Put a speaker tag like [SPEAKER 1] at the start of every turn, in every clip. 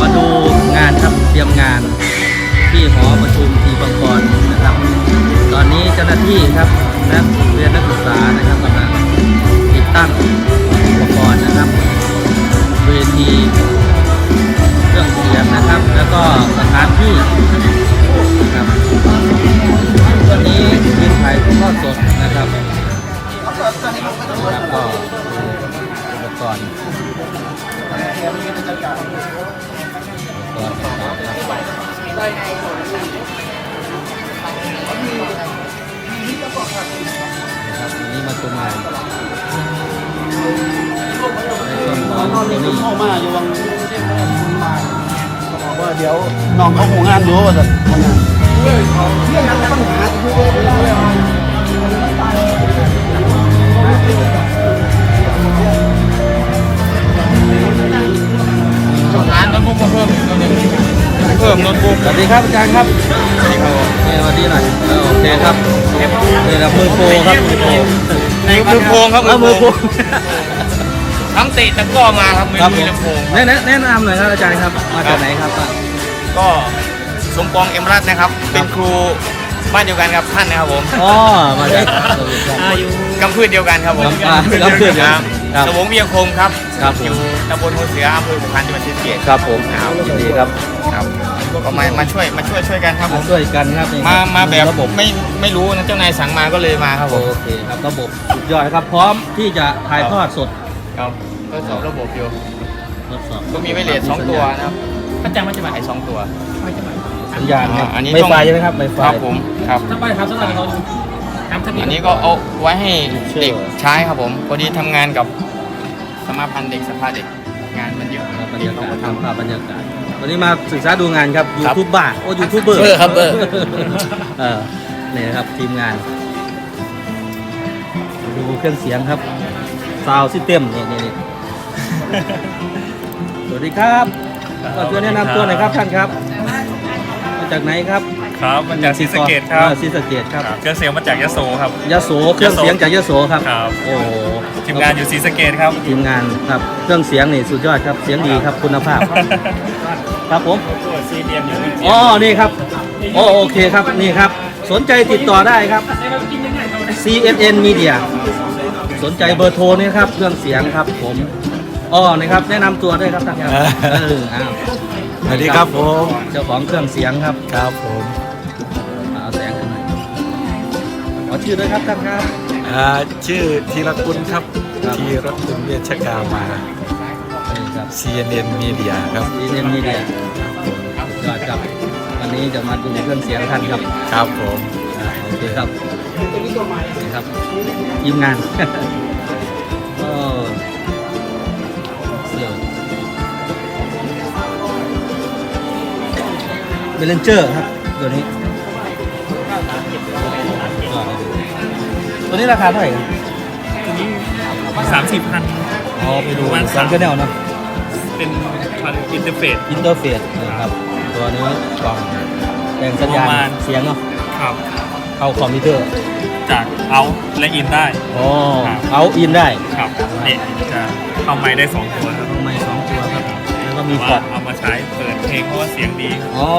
[SPEAKER 1] มาดูงานครับเตรียมงานที่หอประชุมทีบังกรนะครับ ตอนนี้เจ้าหน้าที่ครับนักเรียนนักศึกษานะครับกำลังติดตั้งอุปกรณ์นะครับ เวทีเครื่องเสียงนะครับ แล้วก็สถานที่ รณ์อุปกรณ์ต่างๆนะครับนะครับวันนี้มาชมงานในส่วนอง
[SPEAKER 2] นอน
[SPEAKER 1] ตัว
[SPEAKER 2] นี่
[SPEAKER 1] นี้
[SPEAKER 2] เข้ามาอยู่วังบอกว่าเดี๋ยวน้องเขาคงงานอยู่ว่าจะทำงานเรื่องนั้นปัญหาคือ
[SPEAKER 3] ร้
[SPEAKER 1] สวัสดีครับอาจารย์ครับนี่สวัสดีหน่อยเออโอเคครับนี่ครับมือโปรครับมือโปร
[SPEAKER 3] ในมือโพงครับ
[SPEAKER 1] เอามือโปร
[SPEAKER 3] ทั้งเตะตะกร้อมาครับมือ
[SPEAKER 1] ครับผ
[SPEAKER 3] มือ
[SPEAKER 1] ม
[SPEAKER 3] ลำโพง
[SPEAKER 1] แนะแนะแนะนำหน่อยครับอาจารย์ครับ มาจากไหนครับ
[SPEAKER 3] ก็สมปองเอ็มรัตน์นะครับ เป็นครู บ้านเดียวกันกับท่านนะครับผม
[SPEAKER 1] อ๋อมาจาก
[SPEAKER 3] กำพืชเดียวกันครับผม
[SPEAKER 1] กำอ่ากำพืชเดียวกันครับ
[SPEAKER 3] สมงเวียงคงครับ
[SPEAKER 1] ครับผม
[SPEAKER 3] อยู่ตำบลหัวเสืออำเภอขุนพันจังหวัดศรีสะเกษ
[SPEAKER 1] ครับผมยินดีครับ
[SPEAKER 3] ครับก็มามาช่วยมาช่วยช่วยกันครับผม
[SPEAKER 1] ช่วยกันครับนี่
[SPEAKER 3] มามาแบบ
[SPEAKER 1] ระบบ
[SPEAKER 3] ไม่ไม่รู้นะเจ้านายสั่งมาก็เลยมาครับผม
[SPEAKER 1] โอเคครับระบบสุดยอดครับพร้อมที่จะถ่ายทอดสด
[SPEAKER 3] ครับทดสอบระบบอยู่
[SPEAKER 1] ทดสอบ
[SPEAKER 3] ก็มีไวเลสสองตัวนะครับพระจันทร์มันจะมาให้สองตัว
[SPEAKER 1] สัญญาณครับ
[SPEAKER 3] อ่าอันนี้
[SPEAKER 1] ไม่
[SPEAKER 3] ต้อง
[SPEAKER 1] ไฟใช่ไหมครับไม่ไฟ
[SPEAKER 3] ครับผมครับ
[SPEAKER 4] ถ้าไปทำสักหน่อยเขาทำทะเบีย
[SPEAKER 3] อั
[SPEAKER 4] น
[SPEAKER 3] นนี้ก็เอาไว้ให้เด็ก
[SPEAKER 1] เชื่อ
[SPEAKER 3] ใช้ครับผมพอดีทำงานกับสมาพันธ์เด็กสภาเด็กงานมันเยอะ
[SPEAKER 1] บรรยากาศทำภาพบรรยากาศวันนี้มาศึกษาดูงานครับยูทูบบ้าโอ้ยูทูบเบอร์
[SPEAKER 3] เบอร์ครับเบอร์
[SPEAKER 1] เออนี่นะครับทีมงานดูเครื่องเสียงครับซาวซิสเต็มนี่นี่นี่สวัสดีครับก็ช่วยแนะนำตัวหน่อยครับท่านครับมา จากไหนครับ
[SPEAKER 4] ครับมาจากศรีสะเกดครับ
[SPEAKER 1] อ่าศรีสะเกดครับ
[SPEAKER 4] เครื่องเสียงมาจากยโสครับ
[SPEAKER 1] ยโสเครื่องเสียงจากยโสครับ
[SPEAKER 4] ครับ
[SPEAKER 1] โอ้โห
[SPEAKER 4] ทีมงานอยู่ศรีสะเกดครับ
[SPEAKER 1] ทีมงานครับเครื่องเสียงนี่สุดยอดครับเสียงดีครับคุณภาพ ครับผม
[SPEAKER 4] ตัวซีเดียมอยู่
[SPEAKER 1] อ๋อนี่ครับโอโอเคครับนี่ครับ สนใจติดต่อได้ครับ CNN Media สนใจเบอร์โทรนี่ครับเครื่องเสียงครับผมอ๋อนี่ครับแนะนำตัวด้วยครับท่านครับเอออ้าว
[SPEAKER 2] สวัสดีครับผม
[SPEAKER 1] เจ้าของเครื่องเสียงครับ
[SPEAKER 2] ครับผม
[SPEAKER 1] เอาแสงขึ้นหน่อยขอชื่อด้วยครับท่านครับ
[SPEAKER 2] อ่าชื่อธีรกุลครับ
[SPEAKER 1] ครับ
[SPEAKER 2] ธีรกุลเวชกามา
[SPEAKER 1] นี่ครับ
[SPEAKER 2] CNN Media ครับ
[SPEAKER 1] CNN Media สุดยอดครับวันนี้จะมาดูเครื่องเสียงท่านครับ
[SPEAKER 2] ครับผม
[SPEAKER 1] อ่าโอเคครับนี่ครับทีมงาน เบลเลนเจอร์ครับตัวนี้ ตัวนี้ราคาเท่าไหร่ครับ
[SPEAKER 4] สามสิบพัน
[SPEAKER 1] อ๋อไปดู
[SPEAKER 4] ประมาณ
[SPEAKER 1] สอง
[SPEAKER 4] สาม
[SPEAKER 1] แชนแนลเนาะ
[SPEAKER 4] เป็นพันอินเทอร์เฟซ
[SPEAKER 1] อินเตอร์เฟซนะครับ ตัวนี้กล่องแต่งสัญญา
[SPEAKER 4] ประมา
[SPEAKER 1] ณ
[SPEAKER 4] ณ
[SPEAKER 1] เสียงเนาะ
[SPEAKER 4] ครับ
[SPEAKER 1] เข้าคอมพิวเตอร์
[SPEAKER 4] จากเอาและอินได้
[SPEAKER 1] อ๋อ
[SPEAKER 4] ครับ
[SPEAKER 1] เอาอินได้
[SPEAKER 4] ครับเนี่ยจะเข้าไม้ได้สองตัวครับ
[SPEAKER 1] มีแต่พอ
[SPEAKER 4] ว่า
[SPEAKER 1] ร์ต
[SPEAKER 4] เอามาใช้เปิดเพลงเพราะว่าเสียงดี
[SPEAKER 1] อ๋อ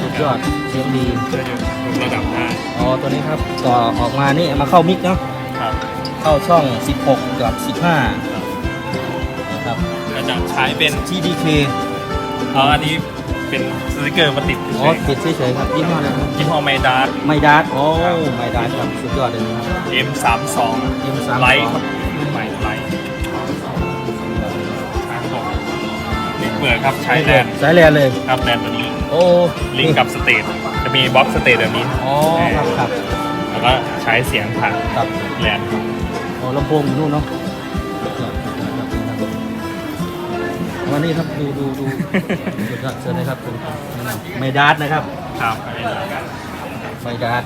[SPEAKER 1] สุดยอดเสียงดี
[SPEAKER 4] จะอยู่ระดับได้
[SPEAKER 1] อ๋อตัวนี้ครับต่อออกมานี่เอามาเข้ามิกเนาะ
[SPEAKER 4] ครับ
[SPEAKER 1] เข้าช่อง 16 กับ 15นะครับ
[SPEAKER 4] ก็จะใช้เป็น
[SPEAKER 1] TDK
[SPEAKER 4] เอาอันนี้เป็นสติกเกอร์มาติด
[SPEAKER 1] อ๋อติดเฉยๆครับยี่ห้ออะไรครับ
[SPEAKER 4] ยี่ห้อไมดาร์
[SPEAKER 1] ไม่ดาร์ดโอ้ไม่ดาร์ดครับสุดยอดเลยนะครับ
[SPEAKER 4] M สามสอง
[SPEAKER 1] M32
[SPEAKER 4] ไลท์ ครับใช้แลน
[SPEAKER 1] สายแลนเลย
[SPEAKER 4] ครับแลนตัวนี้
[SPEAKER 1] โอ้
[SPEAKER 4] ลิงก์กับสเตทจะมีบล็อกสเตทแบบนี้
[SPEAKER 1] อ๋อครับครับ
[SPEAKER 4] แล้วก็ใช้เสียงผ่าน
[SPEAKER 1] ครับ
[SPEAKER 4] แลน
[SPEAKER 1] โอ้ลำโพงอยู่นู่นเนาะสุดยอดสุดยอดครับนี่ครับวันนี้ครับดูดูดูสุดยอดเชิญเลยครับคุณไม่ดาร์ดนะครับ
[SPEAKER 4] ครับ
[SPEAKER 1] ไม่ดาร์ด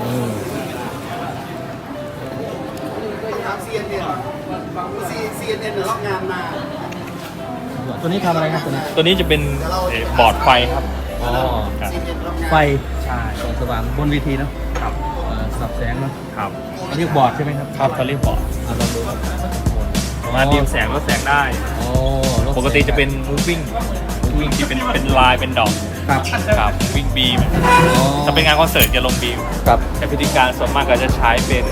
[SPEAKER 1] อืม
[SPEAKER 2] ถาม CNN CNN เดี๋ยวรับงานมา
[SPEAKER 1] ตัวนี้ทำอะไรครับตัวนี้
[SPEAKER 4] ตัวนี้จะเป็นเอ่อบอร์ดไฟครับ
[SPEAKER 1] อ๋อ
[SPEAKER 4] ครับ
[SPEAKER 1] ไฟ
[SPEAKER 4] ใช่
[SPEAKER 1] แสงสว่างบนเวทีเนาะ
[SPEAKER 4] ครับ
[SPEAKER 1] เอ่อสับแสงเนาะ
[SPEAKER 4] ครับ
[SPEAKER 1] อันนี้บอร์ดใช่ไหมครับ
[SPEAKER 4] ครับเขาเรียกบอร์ด
[SPEAKER 1] อะลองดูครับ
[SPEAKER 4] สามารถดีมแสงลดแสงได้
[SPEAKER 1] โอ้ลดแสง
[SPEAKER 4] ปกติจะเป็น moving moving ที่เป็นเป็นลายเป็นดอก
[SPEAKER 1] ครับ
[SPEAKER 4] ครับ วิ่งบีม
[SPEAKER 1] อ๋อ
[SPEAKER 4] ถ้าเป็นงานคอนเสิร์ตจะลงบีม
[SPEAKER 1] ครับ
[SPEAKER 4] แต่พิธีการส่วนมากก็จะใช้เป็น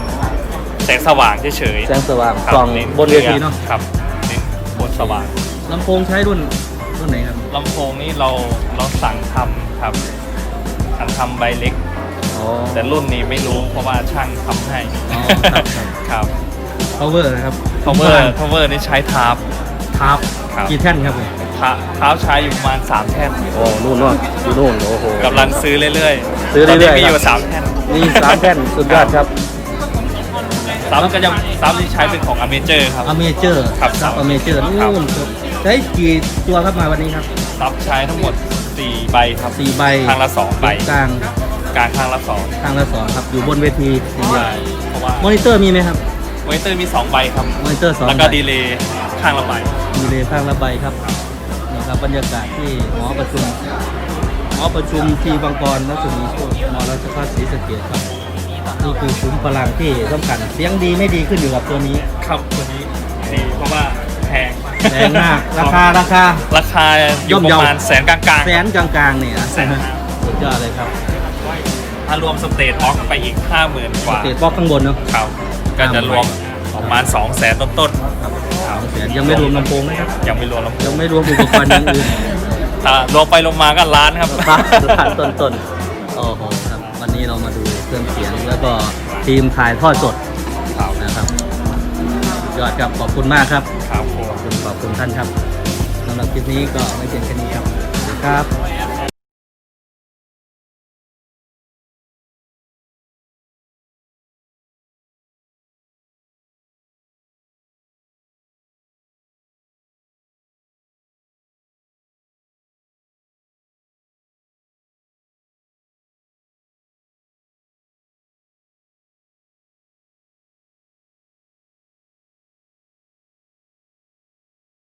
[SPEAKER 4] แสงสว่างเฉยๆ
[SPEAKER 1] แสงสว่าง
[SPEAKER 4] ครับ
[SPEAKER 1] ส่อง
[SPEAKER 4] น้
[SPEAKER 1] บนเวทีเนาะ
[SPEAKER 4] ครับเน้นบนสว่าง
[SPEAKER 1] ลำโพงใช้รุ่นรุ่นไหนครับ
[SPEAKER 4] ลำโพงนี้เราเราสั่งทำครับสั่งทำใบเล็ก
[SPEAKER 1] อ๋อ
[SPEAKER 4] แต่รุ่นนี้ไม่รู้เพราะว่าช่างทำให้
[SPEAKER 1] อ๋อครับครับ
[SPEAKER 4] ครับ
[SPEAKER 1] power นะครับ
[SPEAKER 4] power power นี่ใช้ทาร์ป
[SPEAKER 1] ทับ
[SPEAKER 4] ครับ
[SPEAKER 1] กี่แท่นครับผม
[SPEAKER 4] เท้าเท้าใช้อยู่ประมาณ3แท่น
[SPEAKER 1] โอ้นู่นนู่นอยู่นู่นโอ้โห
[SPEAKER 4] กำลังซื้อเรื่อยๆ
[SPEAKER 1] ซื้อเรื่อยๆ
[SPEAKER 4] ตนนี้มีอ
[SPEAKER 1] ครั
[SPEAKER 4] ยู่
[SPEAKER 1] บ
[SPEAKER 4] สามแท่น
[SPEAKER 1] มีสามแท่นสุดยอดครับ
[SPEAKER 4] ซ้ำก็จะซ้ำที่ใช้เป็นของอเมเจอร์ครับ
[SPEAKER 1] อเมเจอร์
[SPEAKER 4] ครับ
[SPEAKER 1] ครับอเมเจอร์
[SPEAKER 4] ครับ
[SPEAKER 1] นู่นครับ ใช้กี่ตัวครับมาวันนี้ครับ
[SPEAKER 4] ซับใช้ทั้งหมด 4 ใบครับ
[SPEAKER 1] สี่ใบ
[SPEAKER 4] ข้างละ 2 ใบ
[SPEAKER 1] กลาง
[SPEAKER 4] กลางข้างละ
[SPEAKER 1] ข้างละสองครับ อยู่บนเวทีอย่าง
[SPEAKER 4] 2
[SPEAKER 1] เดียว
[SPEAKER 4] ใช่เพราะว่าม
[SPEAKER 1] อนิเตอร์มีไหมครับ
[SPEAKER 4] มอนิเตอร์มี 2 ใบครับ
[SPEAKER 1] มอนิเตอร์สอง
[SPEAKER 4] แล้วก็
[SPEAKER 1] ใบ
[SPEAKER 4] ดีเลย์ข้างละใบ
[SPEAKER 1] ดีเลยข้างละใบครับนี่ครับบรรยากาศที่หอประชุมหอประชุมทีบางกรและสุนีโชคมอราชพัฒศรีสะเกษครับนี่คือซุ้มพลังที่สำคัญเสียงดีไม่ดีขึ้นอยู่กับตัวนี้
[SPEAKER 4] ครับตัวนี้ดีเพราะว่าแพง
[SPEAKER 1] แพงมาก ราคาราคา
[SPEAKER 4] ราคาอยู่
[SPEAKER 1] ย่อม
[SPEAKER 4] ป
[SPEAKER 1] เยา
[SPEAKER 4] ระมาณแสนกลางๆ
[SPEAKER 1] แสนกลางๆเนี่ย
[SPEAKER 4] แสนห้า
[SPEAKER 1] สุดยอดเลยครับ
[SPEAKER 4] ถ้ารวมสเตทบ็อกไปอีก50,000กว่า
[SPEAKER 1] เตะบล็อกข้างบนเนาะ
[SPEAKER 4] ครับก็จะรวมประมาณ2 0 0 0 0 0ต้น
[SPEAKER 1] สองแสนยังไม่รวมลำโพงนะครับ
[SPEAKER 4] ๆยังไม่รวมลำโพง
[SPEAKER 1] ยังไม่รวมอุปกรณ์อย่างอื่น
[SPEAKER 4] ถ้ารวมไปรวมมาก็ล้านครับ
[SPEAKER 1] ราคาต้นๆโอ้โหครับวันนี้เรามาดูเครื่องเสียงแล้วก็ทีมถ่ายทอดสด
[SPEAKER 4] ครับ
[SPEAKER 1] นะครับ ยอดครับ ขอบคุณมากครับ
[SPEAKER 4] ครับผม
[SPEAKER 1] ขอบคุณขอบคุณท่านครับสำหรับคลิปนี้ก็ไม่เพียงแค่นี้ครับสวัสดีครับ